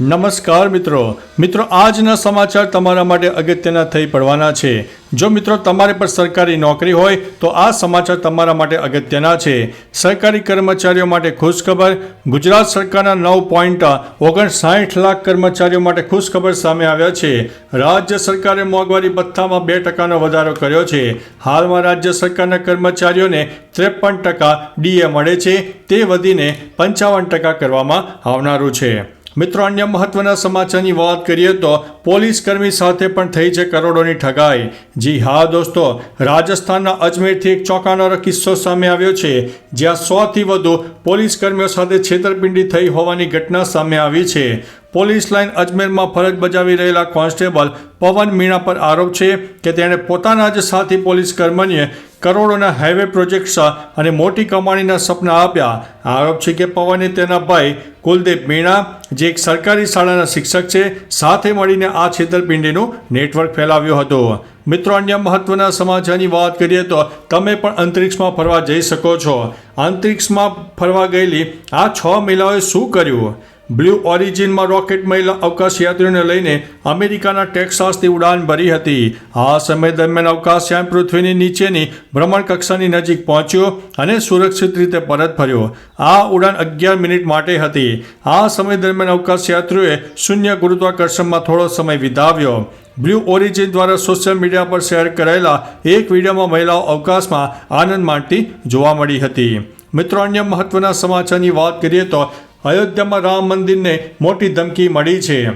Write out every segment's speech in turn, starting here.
નમસ્કાર મિત્રો. મિત્રો, આજના સમાચાર તમારા માટે અગત્યના થઈ પડવાના છે. જો મિત્રો, તમારે પર સરકારી નોકરી હોય, તો આ સમાચાર તમારા માટે અગત્યના છે. સરકારી કર્મચારીઓ માટે ખુશખબર. ગુજરાત સરકારના નવ પોઈન્ટ ઓગણસાઠ લાખ કર્મચારીઓ માટે ખુશખબર સામે આવ્યા છે. રાજ્ય સરકારે મોંઘવારી ભથ્થામાં બે ટકાનો વધારો કર્યો છે. હાલમાં રાજ્ય સરકારના કર્મચારીઓને ત્રેપન ટકા ડીએ મળે છે. તે વધીને પંચાવન ટકા કરવામાં આવનારું છે. મિત્રો, અન્ય મહત્વના સમાચારની વાત કરીએ તો પોલીસ કર્મી સાથે પણ થઈ છે કરોડોની ઠગાઈ. જી હા, દોસ્તો, રાજસ્થાનના અજમેરથી એક ચોંકાનારો કિસ્સો સામે આવ્યો છે. જ્યાં સોથી વધુ પોલીસ કર્મીઓ સાથે છેતરપિંડી થઈ હોવાની ઘટના સામે આવી છે. પોલીસ લાઇન અજમેરમાં ફરજ બજાવી રહેલા કોન્સ્ટેબલ પવન મીણા પર આરોપ છે કે તેણે પોતાના જ સાથી પોલીસ કર્મીને કરોડોના હાઈવે પ્રોજેક્ટ્સ અને મોટી કમાણીના સપના આપ્યા. આરોપ છે કે પવને તેના ભાઈ કુલદીપ મીણા, જે એક સરકારી શાળાના શિક્ષક છે, સાથે મળીને આ છેતરપિંડીનું નેટવર્ક ફેલાવ્યું હતું. મિત્રો, અન્ય મહત્વના સમાચારની વાત કરીએ તો તમે પણ અંતરિક્ષમાં ફરવા જઈ શકો છો. અંતરિક્ષમાં ફરવા ગયેલી આ છ મહિલાઓએ શું કર્યું? બ્લુ ઓરિજિનમાં રોકેટ મહિલા અવકાશયાત્રીઓને લઈને અમેરિકાના ટેક્સાસથી ઉડાન ભરી હતી. આ સમય દરમિયાન અવકાશયાન પૃથ્વીની નીચેની ભ્રમણ કક્ષાની નજીક પહોંચ્યો અને સુરક્ષિત રીતે પરત ફર્યો. આ ઉડાન અગિયાર મિનિટ માટે હતી. આ સમય દરમિયાન અવકાશયાત્રીઓએ શૂન્ય ગુરુત્વાકર્ષણમાં થોડો સમય વિતાવ્યો. બ્લુ ઓરિજિન દ્વારા સોશિયલ મીડિયા પર શેર કરાયેલા એક વિડીયોમાં મહિલાઓ અવકાશમાં આનંદ માણતી જોવા મળી હતી. મિત્રો, અન્ય મહત્વના સમાચારની વાત કરીએ તો અયોધ્યામાં રામ મંદિરને મોટી ધમકી મળી છે.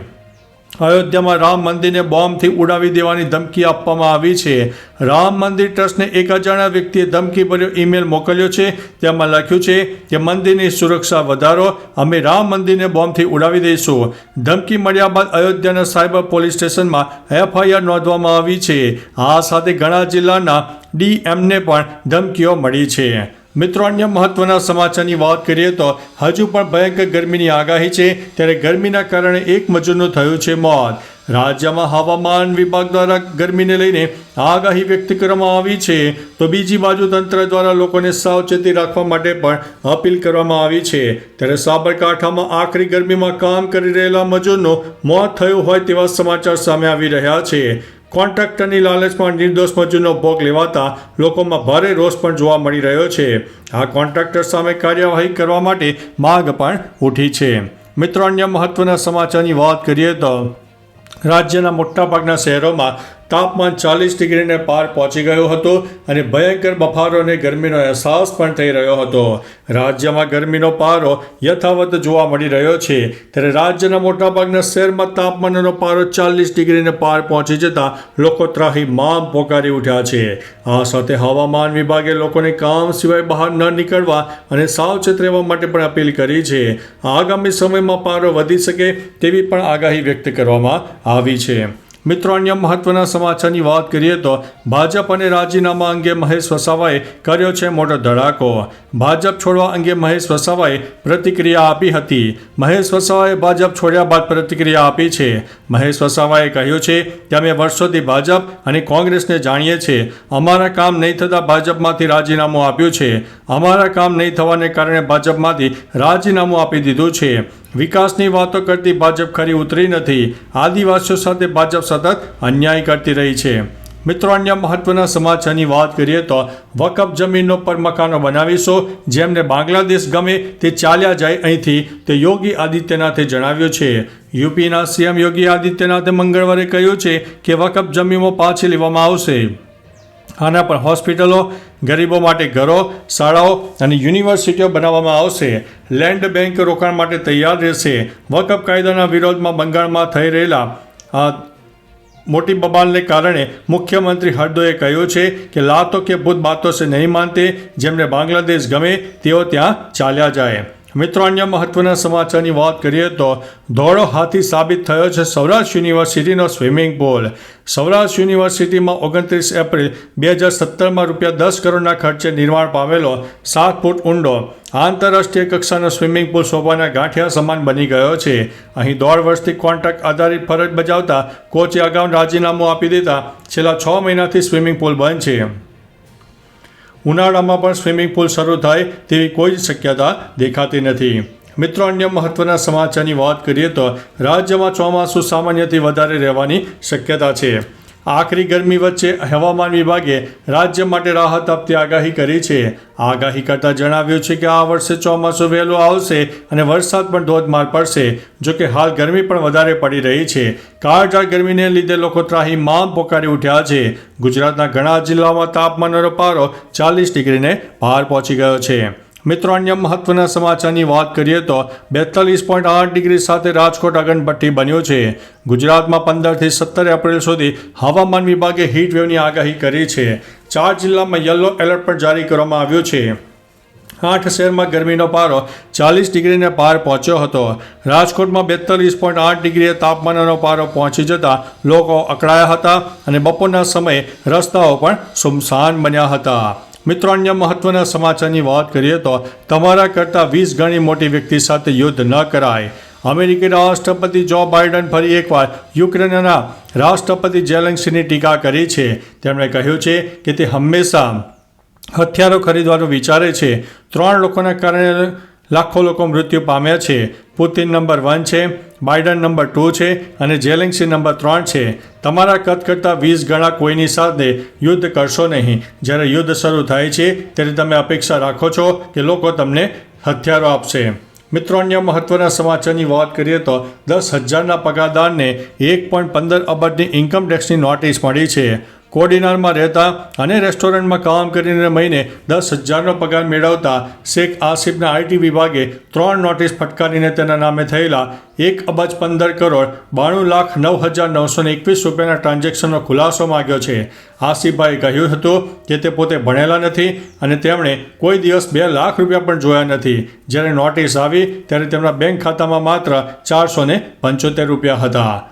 અયોધ્યામાં રામ મંદિરને બોમ્બથી ઉડાવી દેવાની ધમકી આપવામાં આવી છે. રામ મંદિર ટ્રસ્ટને એક અજાણ્યા વ્યક્તિએ ધમકીભર્યો ઈમેલ મોકલ્યો છે. તેમાં લખ્યું છે કે, મંદિરની સુરક્ષા વધારો, અમે રામ મંદિરને બોમ્બથી ઉડાવી દઈશું. ધમકી મળ્યા બાદ અયોધ્યાના સાયબર પોલીસ સ્ટેશનમાં એફઆઈઆર નોંધવામાં આવી છે. આ સાથે ઘણા જિલ્લાના ડીએમને પણ ધમકીઓ મળી છે. મિત્રો, અન્ય મહત્વના સમાચારની વાત કરીએ તો હજુ પણ ભયંકર ગરમીની આગાહી છે. ત્યારે ગરમીના કારણે એક મજૂરનું થયું છે મોત. રાજ્યમાં હવામાન વિભાગ દ્વારા ગરમીને લઈને આગાહી વ્યક્ત કરવામાં આવી છે. તો બીજી બાજુ તંત્ર દ્વારા લોકોને સાવચેતી રાખવા માટે પણ અપીલ કરવામાં આવી છે. ત્યારે સાબરકાંઠામાં આખરી ગરમીમાં કામ કરી રહેલા મજૂરનું મોત થયું હોય તેવા સમાચાર સામે આવી રહ્યા છે. કોન્ટ્રાક્ટરની લાલચમાં નિર્દોષ મજૂરનો ભોગ લેવાતા લોકોમાં ભારે રોષ પણ જોવા મળી રહ્યો છે. આ કોન્ટ્રાક્ટર સામે કાર્યવાહી કરવા માટે માંગ પણ ઉઠી છે. મિત્રો, અન્ય મહત્વના સમાચારની વાત કરીએ તો રાજ્યના મોટાભાગના શહેરોમાં તાપમાન ચાલીસ ડિગ્રીને પાર પહોંચી ગયું હતું અને ભયંકર બફારો અને ગરમીનો અહેસાસ પણ થઈ રહ્યો હતો. રાજ્યમાં ગરમીનો પારો યથાવત જોવા મળી રહ્યો છે. ત્યારે રાજ્યના મોટાભાગના શહેરમાં તાપમાનનો પારો ચાલીસ ડિગ્રીને પાર પહોંચી જતા લોકો ત્રાહી મામ પોકારી ઉઠ્યા છે. આ સાથે હવામાન વિભાગે લોકોને કામ સિવાય બહાર ન નીકળવા અને સાવચેત રહેવા માટે પણ અપીલ કરી છે. આગામી સમયમાં પારો વધી શકે તેવી પણ આગાહી વ્યક્ત કરવામાં આવી છે. મિત્રો, અન્ય મહત્વના સમાચારની વાત કરીએ તો ભાજપ અને રાજીનામા અંગે મહેશ વસાવાએ કર્યો છે મોટો ધડાકો. ભાજપ છોડવા અંગે મહેશ વસાવાએ પ્રતિક્રિયા આપી હતી. મહેશ વસાવાએ ભાજપ છોડ્યા બાદ પ્રતિક્રિયા આપી છે. મહેશ વસાવાએ કહ્યું છે કે, અમે વર્ષોથી ભાજપ અને કોંગ્રેસને જાણીએ છીએ. અમારા કામ નહીં થતાં ભાજપમાંથી રાજીનામું આપ્યું છે. અમારા કામ નહીં થવાને કારણે ભાજપમાંથી રાજીનામું આપી દીધું છે. વિકાસની વાતો કરતી ભાજપ ખરી ઉતરી નથી. આદિવાસીઓ સાથે ભાજપ સતત અન્યાય કરતી રહી છે. મિત્રો, અન્ય મહત્વના સમાચારની વાત કરીએ તો વકફ જમીનો પર મકાનો બનાવીશું. જેમને બાંગ્લાદેશ ગમે તે ચાલ્યા જાય અહીંથી, તે યોગી આદિત્યનાથે જણાવ્યું છે. યુપીના સીએમ યોગી આદિત્યનાથે મંગળવારે કહ્યું છે કે વકફ જમીનો પાછી લેવામાં આવશે. આના પર હોસ્પિટલો ગરીબો માટે ઘરો, શાળાઓ અને યુનિવર્સિટીઓ બનાવવામાં આવશે. લેન્ડ બેંક રોકાણ માટે તૈયાર રહેશે. વકફ કાયદાના વિરોધમાં બંગાળમાં થઈ રહેલા મોટી બબાલને કારણે મુખ્યમંત્રી હરદોએ કહ્યું છે કે લાતો કે ભૂત બાતો સે નહીં માનતે. જેમને બાંગ્લાદેશ ગમે તેઓ ત્યાં ચાલ્યા જાય. મિત્રો, અન્ય મહત્વના સમાચારની વાત કરીએ તો ધોળો હાથી સાબિત થયો છે સૌરાષ્ટ્ર યુનિવર્સિટીનો સ્વિમિંગ પુલ. સૌરાષ્ટ્ર યુનિવર્સિટીમાં ઓગણત્રીસ એપ્રિલ બે હજાર સત્તરમાં રૂપિયા દસ કરોડના ખર્ચે નિર્માણ પામેલો સાત ફૂટ ઊંડો આંતરરાષ્ટ્રીય કક્ષાનો સ્વિમિંગ પુલ શોભાના ગાંઠિયા સમાન બની ગયો છે. અહીં દોઢ વર્ષથી કોન્ટ્રાક્ટ આધારિત ફરજ બજાવતા કોચે અગાઉ રાજીનામું આપી દેતા છેલ્લા છ મહિનાથી સ્વિમિંગ પુલ બંધ છે. ઉનાળામાં પણ સ્વિમિંગ પુલ શરૂ થાય તેવી કોઈ જ શક્યતા દેખાતી નથી. મિત્રો, અન્ય મહત્વના સમાચારની વાત કરીએ તો રાજ્યમાં ચોમાસું સામાન્યથી વધારે રહેવાની શક્યતા છે. આખરી ગરમી વચ્ચે હવામાન વિભાગે રાજ્ય માટે રાહત આપતી આગાહી કરી છે. આગાહી કરતાં જણાવ્યું છે કે આ વર્ષે ચોમાસું વહેલું આવશે અને વરસાદ પણ ધોધમાર પડશે, જો કે હાલ ગરમી પણ વધારે પડી રહી છે. કાળઝાળ ગરમીને લીધે લોકો ત્રાહીમામ પોકારી ઉઠ્યા છે. ગુજરાતના ઘણા જિલ્લાઓમાં તાપમાનનો પારો ચાલીસ ડિગ્રીને પાર પહોંચી ગયો છે. મિત્રો, અન્ય મહત્વના સમાચારની વાત કરીએ તો બેતાલીસ પોઈન્ટ આઠ ડિગ્રી સાથે રાજકોટ અગનપટ્ટી બન્યું છે. ગુજરાતમાં પંદરથી સત્તર એપ્રિલ સુધી હવામાન વિભાગે હીટવેવની આગાહી કરી છે. ચાર જિલ્લામાં યલો એલર્ટ પણ જારી કરવામાં આવ્યું છે. આઠ શહેરમાં ગરમીનો પારો ચાલીસ ડિગ્રીને પાર પહોંચ્યો હતો. રાજકોટમાં બેતાલીસ પોઈન્ટ આઠ ડિગ્રીએ તાપમાનનો પારો પહોંચી જતા લોકો અકળાયા હતા અને બપોરના સમયે રસ્તાઓ પણ સુમસાન બન્યા હતા. મિત્રો, અન્ય મહત્વના સમાચારની વાત કરીએ તો તમારા કરતાં વીસ ગણી મોટી વ્યક્તિ સાથે યુદ્ધ ન કરાય. અમેરિકી રાષ્ટ્રપતિ જો બાઇડન ફરી એકવાર યુક્રેનના રાષ્ટ્રપતિ જેલેન્સીની ટીકા કરી છે. તેમણે કહ્યું છે કે તે હંમેશા હથિયારો ખરીદવાનું વિચારે છે. ત્રણ લોકોના કારણે લાખો લોકો મૃત્યુ પામ્યા છે. પુતિન નંબર વન છે બાઇડન નંબર ટુ છે અને જેલેન્સી નંબર ત્રણ છે. તમારા કદ કરતાં વીસ ગણા કોઈની સાથે યુદ્ધ કરશો નહીં. જ્યારે યુદ્ધ શરૂ થાય છે, ત્યારે તમે અપેક્ષા રાખો છો કે લોકો તમને હથિયારો આપશે. મિત્રો, અન્ય મહત્વના સમાચારની વાત કરીએ તો દસ હજારના પગારદારને એક પોઈન્ટ પંદર અબજની ઇન્કમ ટેક્સની નોટિસ મળી છે. કોડીનારમાં રહેતા અને રેસ્ટોરન્ટમાં કામ કરીને મહિને દસ હજારનો પગાર મેળવતા શેખ આસિફના આઈટી વિભાગે ત્રણ નોટિસ ફટકારીને તેના નામે થયેલા એક અબજ પંદર કરોડ બાણું લાખ નવ હજાર નવસો એકવીસ રૂપિયાના ટ્રાન્ઝેક્શનનો ખુલાસો માગ્યો છે. આસિફભાઈએ કહ્યું હતું કે તે પોતે ભણેલા નથી અને તેમણે કોઈ દિવસ બે લાખ રૂપિયા પણ જોયા નથી. જ્યારે નોટિસ આવી ત્યારે તેમના બેંક ખાતામાં માત્ર ચારસો પંચોતેર રૂપિયા હતા.